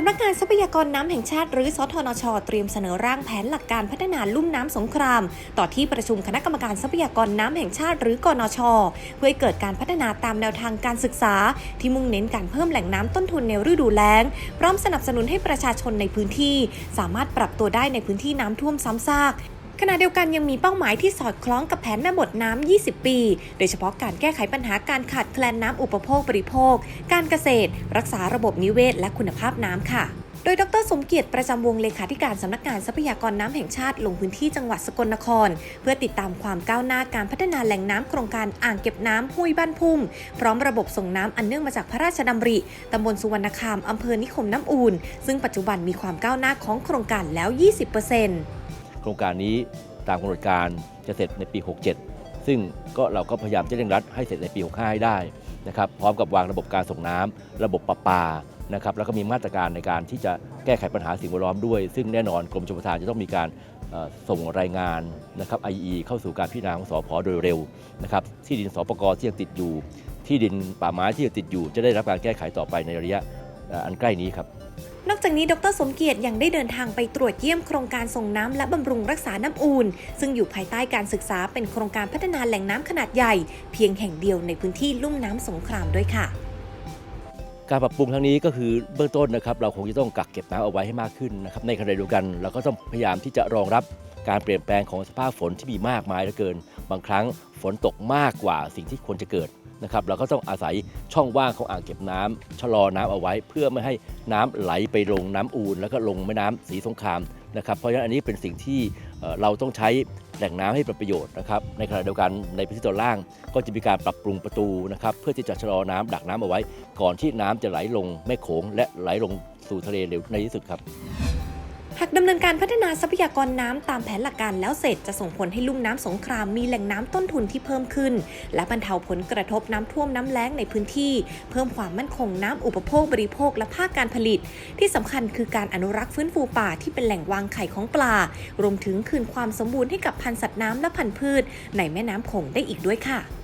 สำนักงานทรัพยากรน้ำแห่งชาติหรือสทนช เตรียมเสนอร่างแผนหลักการพัฒนาลุ่มน้ำสงคราม ต่อที่ประชุมคณะกรรมการทรัพยากรน้ำแห่งชาติหรือกนช เพื่อให้เกิดการพัฒนาตามแนวทางการศึกษา ที่มุ่งเน้นการเพิ่มแหล่งน้ำต้นทุนในฤดูแล้ง พร้อมสนับสนุนให้ประชาชนในพื้นที่ สามารถปรับตัวได้ในพื้นที่น้ำท่วมซ้ำซาก ขณะเดียวกันยังมีเป้าหมายที่สอดคล้องกับแผนแม่บทน้ำ 20 ปี โดยเฉพาะการแก้ไขปัญหาการขาดแคลนน้ำอุปโภคบริโภค การเกษตร รักษาระบบนิเวศ และคุณภาพน้ำค่ะโดยดรสมเกียรติประจำวงเลขาธิการสำนักงานทรัพยากรน้ำแห่งชาติลงพื้นที่จังหวัดสกลนคร เพื่อติดตามความก้าวหน้าการพัฒนาแหล่งน้ำโครงการอ่างเก็บน้ำห้วยบ้านพุ่ม พร้อมระบบส่งน้ำอันเนื่องมาจากพระราชดำริตำบลสุวรรณคามอำเภอนิคมน้ำอูนซึ่งปัจจุบันมีความก้าวหน้าของโครงการแล้ว 20% รงการนี้ตามกำหนดการจะเสร็จในปี 67 ซึ่งก็เราก็พยายามจะเร่งรัดให้เสร็จในปี 65 ให้ได้นะครับพร้อมกับวางระบบการส่งน้ำระบบประปานะครับแล้วก็มีมาตรการในการที่จะแก้ไขปัญหาสิ่งแวดล้อมด้วย ซึ่งแน่นอนกรมชลประทานจะต้องมีการส่งรายงานนะครับ IE เข้าสู่การพิจารณาของสพโดยเร็วนะครับที่ดินสปกที่ยังติดอยู่ ที่ดินป่าไม้ที่ยังติดอยู่ จะได้รับการแก้ไขต่อไปในระยะอันใกล้นี้ครับ นอกจากนี้ดรสมเกียรติยังได้เดินทางไปตรวจเยี่ยมโครงการส่งน้ำและบำรุงรักษาน้ำอูนซึ่งอยู่ภายใต้การศึกษาเป็นโครงการพัฒนาแหล่งน้ำขนาดใหญ่ เพียงแห่งเดียวในพื้นที่ลุ่มน้ำสงครามด้วยค่ะ การปรับปรุงครั้งนี้ก็คือเบื้องต้นนะครับ เราคงจะต้องกักเก็บน้ำเอาไว้ให้มากขึ้นนะครับในขณะเดียวกัน เราก็ต้องพยายามที่จะรองรับการเปลี่ยนแปลงของสภาพฝนที่มีมากมายเหลือเกิน บางครั้งฝนตกมากกว่าสิ่งที่ควรจะเกิด นะครับเราก็ต้องอาศัยช่องว่างของอ่างเก็บน้ำชะลอน้ำเอาไว้ เพื่อไม่ให้น้ำไหลไปลงน้ำอูนแล้วก็ลงแม่น้ำสีสงครามนะครับเพราะฉะนั้นอันนี้เป็นสิ่งที่เราต้องใช้แหล่งน้ำให้เป็นประโยชน์นะครับในขณะเดียวกันในพื้นที่ตอนล่าง ก็จะมีการปรับปรุงประตูนะครับเพื่อที่จะชะลอน้ำดักน้ำเอาไว้ ก่อนที่น้ำจะไหลลงแม่โขงและไหลลงสู่ทะเลเร็วในที่สุดครับากดำเนินการพัฒนาทรัพยากรน้ำตามแผนหลักการแล้วเสร็จจะส่งผลให้ลุ่มน้ำสงครามมีแหล่งน้ำต้นทุนที่เพิ่มขึ้น และบรรเทาผลกระทบน้ำท่วมน้ำแล้งในพื้นที่ เพิ่มความมั่นคงน้ำอุปโภคบริโภคและภาคการผลิต ที่สำคัญคือการอนุรักษ์ฟื้นฟูป่าที่เป็นแหล่งวางไข่ของปลา รวมถึงคืนความสมบูรณ์ให้กับพันธุ์สัตว์น้ำและพันธุ์พืช ในแม่น้ำโขงได้อีกด้วยค่ะ